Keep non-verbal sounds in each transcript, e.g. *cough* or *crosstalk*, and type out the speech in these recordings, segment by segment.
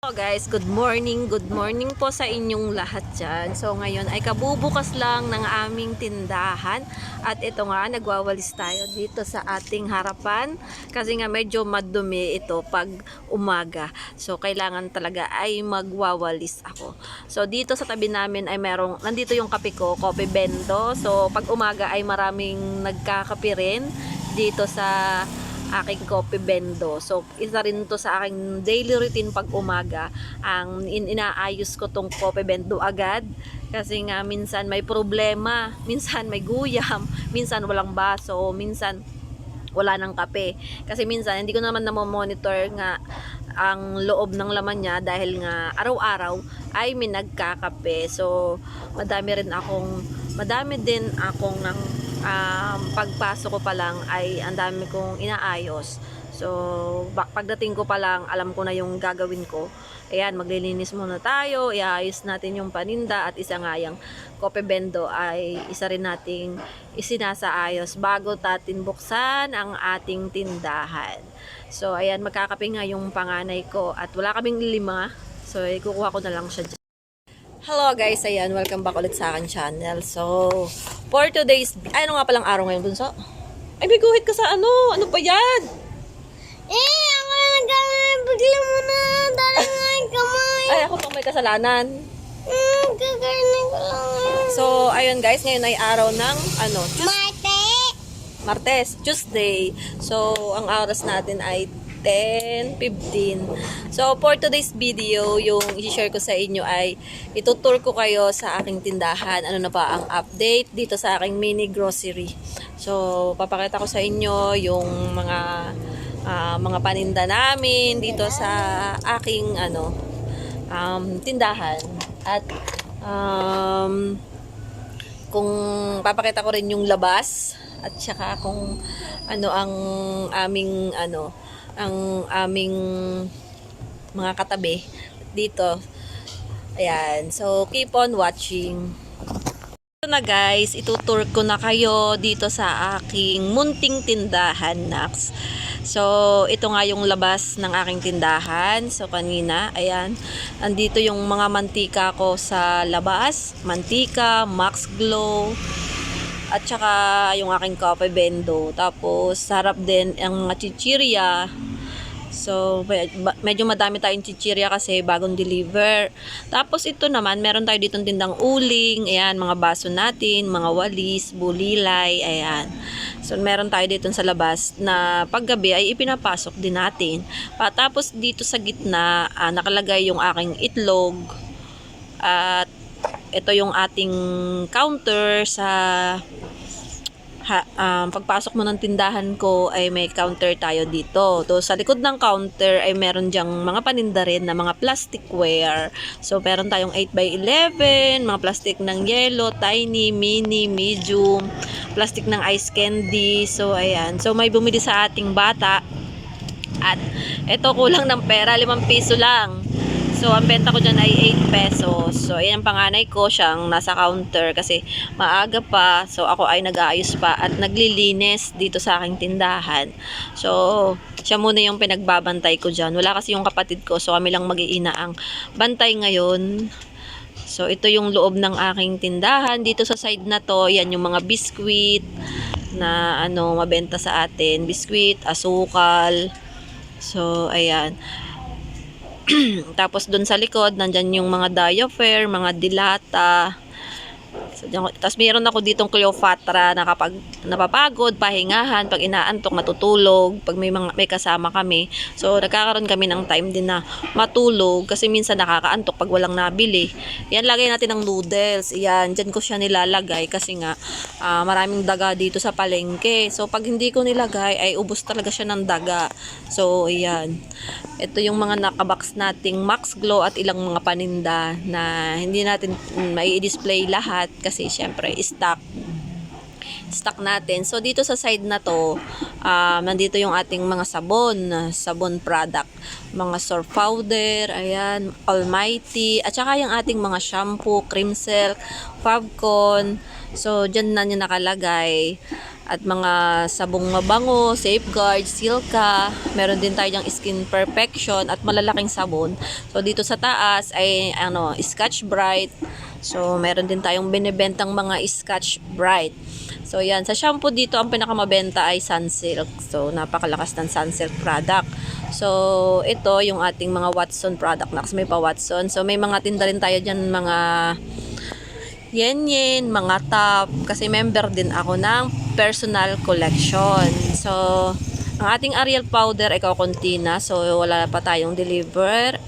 Hello guys, good morning. Good morning po sa inyong lahat dyan. So ngayon ay kabubukas lang ng aming tindahan. At ito nga, nagwawalis tayo dito sa ating harapan. Kasi nga medyo madumi ito pag umaga. So kailangan talaga ay magwawalis ako. So dito sa tabi namin ay merong, nandito yung kape ko, Coffee Bento. So pag umaga ay maraming nagkakape rin dito sa aking coffee bendo. So, isa rin to sa aking daily routine pag umaga. Ang in inaayos ko tong coffee bendo agad. Kasi nga, minsan may problema. *laughs* Minsan may guyam. *laughs* Minsan walang baso. Minsan wala ng kape. Kasi minsan, hindi ko naman namomonitor nga ang loob ng laman niya dahil nga araw-araw ay may nagkakape. So, madami rin akong, madami din akong ng um, pagpasok ko pa lang ay ang dami kong inaayos. So, pagdating ko pa lang, alam ko na yung gagawin ko. Ayan, maglilinis muna tayo, iayos natin yung paninda at isa nga yung kope bendo ay isa rin nating isinasaayos bago natin buksan ang ating tindahan. So, ayan, magkakape nga yung panganay ko at wala kaming lima. So, ikukuha ko na lang siya dyan. Hello guys, ayan, welcome back ulit sa akin channel. So, for today's, ay ano nga palang araw ngayon, Bunso? Ay, may guhit ka sa ano? Ano ba yan? Eh, ako na nagkamay. Bigla mo na. Yung kamay. Ay, ako pang may kasalanan. Hmm, kakainin ko lang. So, ayun guys, ngayon ay araw ng, ano, Mate! Martes, Tuesday. So, ang oras natin ay 10.15. So, for today's video, yung i-share ko sa inyo ay itutur ko kayo sa aking tindahan. Ano na ba ang update dito sa aking mini grocery. So, papakita ko sa inyo yung mga ah, mga paninda namin dito sa aking ano um, tindahan. At um, kung papakita ko rin yung labas at saka kung ano ang aming ano ang aming mga katabi dito ayan so keep on watching ito na guys, itutur ko na kayo dito sa aking munting tindahan, Nax. So, ito nga yung labas ng aking tindahan. So, kanina, ayan, andito yung mga mantika ko sa labas. Mantika, Max Glow, at saka yung aking coffee bendo. Tapos, sarap din ang mga chichirya. So, medyo madami tayong chichirya kasi bagong deliver. Tapos ito naman, meron tayo ditong tindang uling, ayan, mga baso natin, mga walis, bulilay, ayan. So, meron tayo dito sa labas na paggabi ay ipinapasok din natin. Pa, tapos dito sa gitna, ah, nakalagay yung aking itlog. At ito yung ating counter sa ha, um, pagpasok mo ng tindahan ko ay may counter tayo dito. To sa likod ng counter ay meron diyang mga paninda rin na mga plasticware. So meron tayong 8x11, mga plastic ng yellow, tiny, mini, medium, plastic ng ice candy. So ayan. So may bumili sa ating bata. At ito kulang ng pera, 5 piso lang. So, ang benta ko dyan ay 8 pesos. So, ayan ang panganay ko, siyang nasa counter kasi maaga pa. So, ako ay nag-aayos pa at naglilinis dito sa aking tindahan. So, siya muna yung pinagbabantay ko dyan. Wala kasi yung kapatid ko, so kami lang mag-iina ang bantay ngayon. So, ito yung loob ng aking tindahan. Dito sa side na to, yan yung mga biskwit na ano, mabenta sa atin. Biskwit, asukal. So, ayan. *clears throat* Tapos doon sa likod, nandyan yung mga diaper, mga dilata. So, tapos mayroon ako ditong Cleopatra na kapag napapagod, pahingahan, pag inaantok, matutulog, pag may, mga, may kasama kami. So, nagkakaroon kami ng time din na matulog kasi minsan nakakaantok pag walang nabili. Yan, lagay natin ng noodles. Yan, dyan ko siya nilalagay kasi nga ah, maraming daga dito sa palengke. So, pag hindi ko nilagay, ay ubos talaga siya ng daga. So, yan. Ito yung mga nakabox nating Max Glow at ilang mga paninda na hindi natin mm, mai display lahat kasi syempre stock stock natin. So, dito sa side na to, um, nandito yung ating mga sabon, sabon product. Mga surf powder, ayan, Almighty, at saka yung ating mga shampoo, cream silk, Fabcon. So, dyan na nyo nakalagay. At mga sabong mabango, safeguard, silka. Meron din tayo yung skin perfection at malalaking sabon. So dito sa taas ay ano, Scotch Bright. So meron din tayong binebentang mga Scotch Bright. So yan, sa shampoo dito ang pinakamabenta ay Sunsilk. So napakalakas ng Sunsilk product. So ito yung ating mga Watson product. Nakas may pa Watson. So may mga tinda rin tayo dyan mga yen yen, mga top. Kasi member din ako ng personal collection. So ang ating Ariel powder ay kakunti na. So wala pa tayong deliver.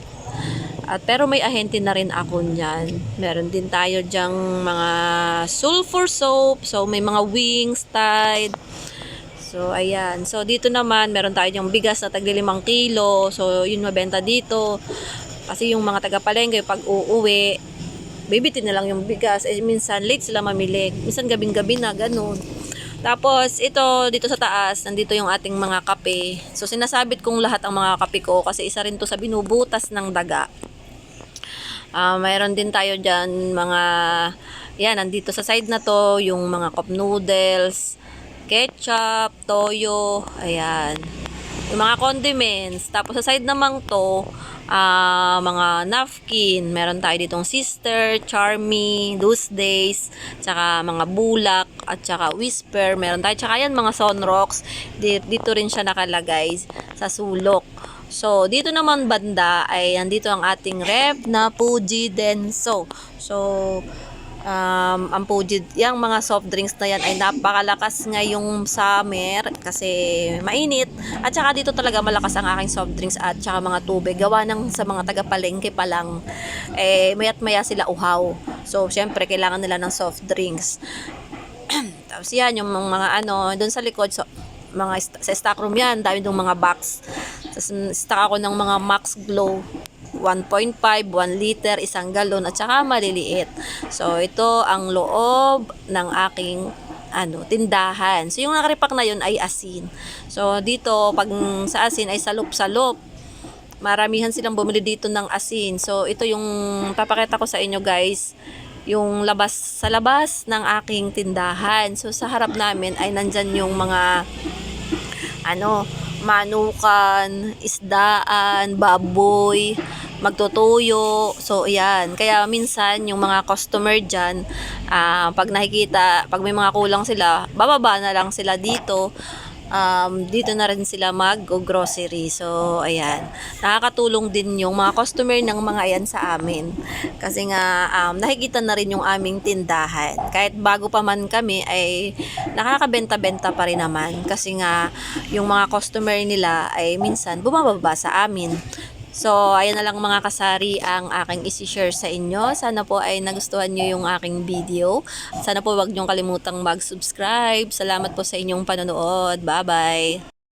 At pero may ahente na rin ako niyan. Meron din tayo diyang mga sulfur soap. So may mga wings, tide. So ayan. So dito naman meron tayo yung bigas na tagli 5 kilo. So yun mabenta dito. Kasi yung mga taga-palengke pag uuwi, bibitin na lang yung bigas. Eh, minsan late sila mamili. Minsan gabing-gabi na, ganun. Tapos, ito, dito sa taas, nandito yung ating mga kape. So, sinasabit kong lahat ang mga kape ko kasi isa rin to sa binubutas ng daga. Ah, mayroon din tayo dyan mga, yan, nandito sa side na to, yung mga cup noodles, ketchup, toyo, ayan. Yung mga condiments. Tapos sa side namang to, ah, mga napkin. Meron tayo ditong sister, charmy, those days, tsaka mga bulak, at tsaka whisper. Meron tayo, tsaka yan mga sunrocks. Di- Dito rin siya nakalagay sa sulok. So, dito naman banda ay nandito ang ating rep na Fuji Denso. So, um, ang Fuji, yung mga soft drinks na yan ay napakalakas ngayong summer kasi mainit. At saka dito talaga malakas ang aking soft drinks at saka mga tubig. Gawa ng sa mga taga-palengke pa lang, eh, mayat maya sila uhaw. So, syempre, kailangan nila ng soft drinks. *clears throat* Tapos yan, yung mga ano, doon sa likod, so, mga sa stock room yan, dami mga box. Tapos stock ako ng mga Max Glow 1.5, 1 liter, isang galon at saka maliliit. So ito ang loob ng aking ano, tindahan. So yung nakaripak na yun ay asin. So dito pag sa asin ay salop-salop. Maramihan silang bumili dito ng asin. So ito yung papakita ko sa inyo guys yung labas sa labas ng aking tindahan. So sa harap namin ay nandyan yung mga ano, manukan, isdaan, baboy, magtutuyo. So, ayan. Kaya minsan, yung mga customer dyan, ah, pag nakikita, pag may mga kulang sila, bababa na lang sila dito. Um, dito na rin sila mag-grocery. So, ayan. Nakakatulong din yung mga customer ng mga yan sa amin. Kasi nga, um, nakikita na rin yung aming tindahan. Kahit bago pa man kami, ay nakakabenta-benta pa rin naman. Kasi nga, yung mga customer nila ay minsan bumababa sa amin. So, ayan na lang mga kasari ang aking isi-share sa inyo. Sana po ay nagustuhan nyo yung aking video. Sana po wag nyo kalimutang mag-subscribe. Salamat po sa inyong panonood. Bye-bye!